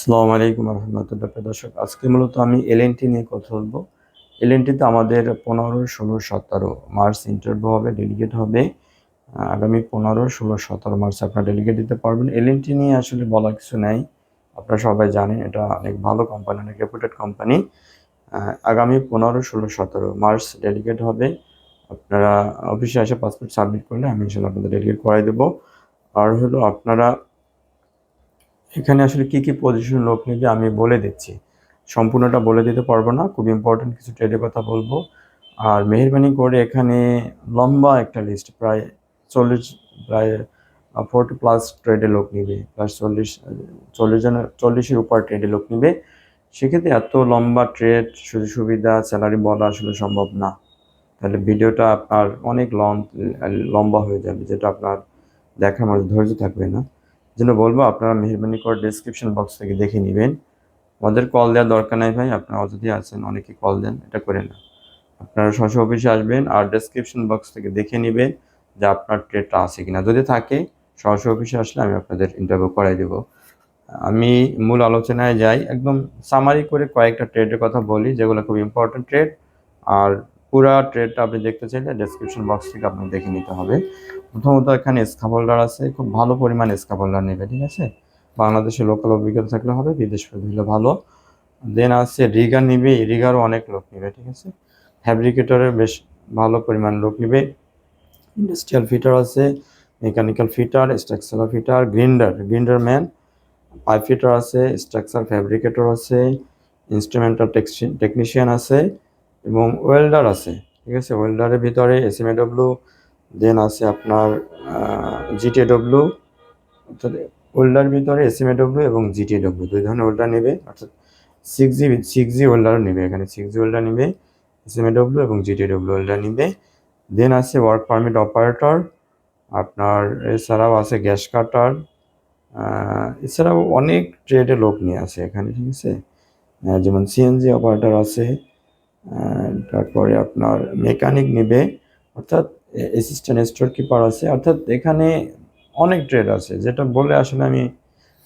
আসসালামু আলাইকুম রহমতুল্লাহ দর্শক, আজকে মূলত আমি এলএনটি নিয়ে কথা বলব। এলএনটিতে আমাদের পনেরো, ষোলো, সতেরো মার্চ ইন্টারভিউ হবে ডেলিগেট হবে। আগামী পনেরো, ষোলো, সতেরো মার্চ আপনারা ডেলিগেট দিতে পারবেন। এলএনটি নিয়ে আসলে বলা কিছু নাই, আপনারা সবাই জানেন, এটা অনেক ভালো কোম্পানি অনেক রেপুটেড কোম্পানি আগামী পনেরো, ষোলো, সতেরো মার্চ ডেলিগেট হবে। আপনারা অফিসে এসে পাসপোর্ট সাবমিট করলে আমি ইনশাল্লাহ আপনাদের ডেলিগেট করাই দেবো। আর হলো আপনারা এখানে আসলে কি কি পজিশন লোক নেবে আমি বলে দিচ্ছি। সম্পূর্ণটা বলে দিতে পারব না, খুব ইম্পর্টেন্ট কিছু ট্রেডের কথা বলব। আর মেহরবানি করে এখানে লম্বা একটা লিস্ট প্রায় চল্লিশ, প্রায় ফোর্টি প্লাস ট্রেডে লোক নিবে। প্লাস চল্লিশ চল্লিশ জনের, চল্লিশের উপর ট্রেডে লোক নিবে। সেক্ষেত্রে এত লম্বা ট্রেড সুযোগ সুবিধা স্যালারি বলা আসলে সম্ভব না। তাহলে ভিডিওটা আপনার অনেক লম্বা হয়ে যাবে, যেটা আপনার দেখার মধ্যে ধৈর্য থাকবে না। জন্য বলব, আপনারা মেহরবানি করে ডিসক্রিপশন বক্স থেকে দেখে নেবেন। আমাদের কল দেওয়ার দরকার নাই ভাই, আপনারা অযথি আছেন, অনেকে কল দেন, এটা করে না আপনারা সরাসরি অফিসে আসবেন আর ডেসক্রিপশন বক্স থেকে দেখে নেবেন যে আপনার ট্রেডটা আছে কিনা। যদি থাকে সরাসরি অফিসে আসলে আমি আপনাদের ইন্টারভিউ করাই দেবো। আমি মূল আলোচনায় যাই, একদম সামারি করে কয়েকটা ট্রেডের কথা বলি, যেগুলো খুব ইম্পর্টেন্ট ট্রেড আর পুরা ট্রেডটা আপনি দেখতে চাইলে ডেসক্রিপশন বক্স থেকে আপনাকে দেখে নিতে হবে। প্রথমত এখানে স্কাফোল্ডার আছে, খুব ভালো পরিমাণ স্কাফোল্ডার নেবে, ঠিক আছে? বাংলাদেশে লোকাল অভিজ্ঞতা থাকলে হবে, বিদেশ দিলে ভালো। দেন আছে রিগার নিবে, রিগারও অনেক লোক নেবে, ঠিক আছে? ফ্যাব্রিকেটরের বেশ ভালো পরিমাণ লোক নেবে। ইন্ডাস্ট্রিয়াল ফিটার আছে mechanical fitter structural fitter grinder grinder man pipe fitter আছে স্ট্রাকচার ফ্যাব্রিকেটর আছে ইনস্ট্রুমেন্টাল টেকনিশিয়ান আছে। এবং ওয়েল্ডার আছে, ঠিক আছে? ওয়েল্ডারের ভিতরে এসএমএডব্লিউ দেন আছে আপনার জিটিডব্লিউ অর্থাৎ ওয়েল্ডার ভিতরে এসএমএডব্লিউ এবং জিটিডব্লিউ দুই ধরনের ওয়েল্ডার নেবে, অর্থাৎ six G six G welder নেবে এখানে সিক্স জি ওয়েল্ডার নেবে এসএমএডব্লিউ এবং জিটিডব্লিউ ওয়েল্ডার নেবে। দেন আছে ওয়ার্ক পারমিট অপারেটর আপনার এছাড়াও আছে গ্যাস কাটার এছাড়াও অনেক ট্রেডে লোক নিয়ে আছে এখানে, ঠিক আছে? যেমন সিএনজি অপারেটর আছে তারপরে আপনার মেকানিক নেবে, অর্থাৎ অ্যাসিস্ট্যান্ট স্টোর কিপার আছে। অর্থাৎ এখানে অনেক ট্রেড আছে। যেটা বলে আসলে আমি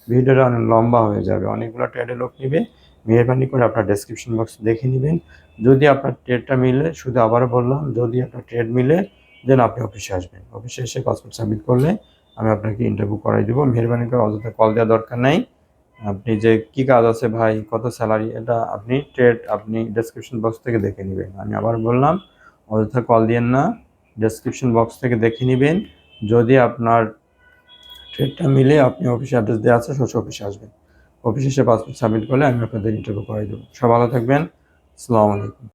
ভিডিওটা অনেক লম্বা হয়ে যাবে। অনেকগুলো ট্রেডে লোক নেবে। মেহরবানি করে আপনার ডেসক্রিপশন বক্স দেখে নেবেন। যদি আপনার ট্রেডটা মিলে, শুধু আবারও বললাম, যদি আপনার ট্রেড মিলে দেন আপনি অফিসে আসবেন। অফিসে এসে পাসপোর্ট সাবমিট করলে আমি আপনাকে ইন্টারভিউ করাই দেবো। মেহরবানি করে অযথা কল দেওয়ার দরকার নাই। আপনি যে কি কাজ আছে ভাই, কত স্যালারি এটা আপনি ট্রেড আপনি ডেসক্রিপশন বক্স থেকে দেখে নেবেন। আমি আবার বললাম, অযথা কল দিয়েন না ডেসক্রিপশন বক্স থেকে দেখে নেবেন। যদি আপনার ট্রেডটা মিলে আপনি অফিসে অ্যাড্রেস দেওয়া আছে সোশ্য অফিসে আসবেন। অফিসে এসে পাসপোর্ট সাবমিট করলে আমি আপনাদের ইন্টারভিউ করাই দেবো। সব ভালো থাকবেন। আসসালামু আলাইকুম।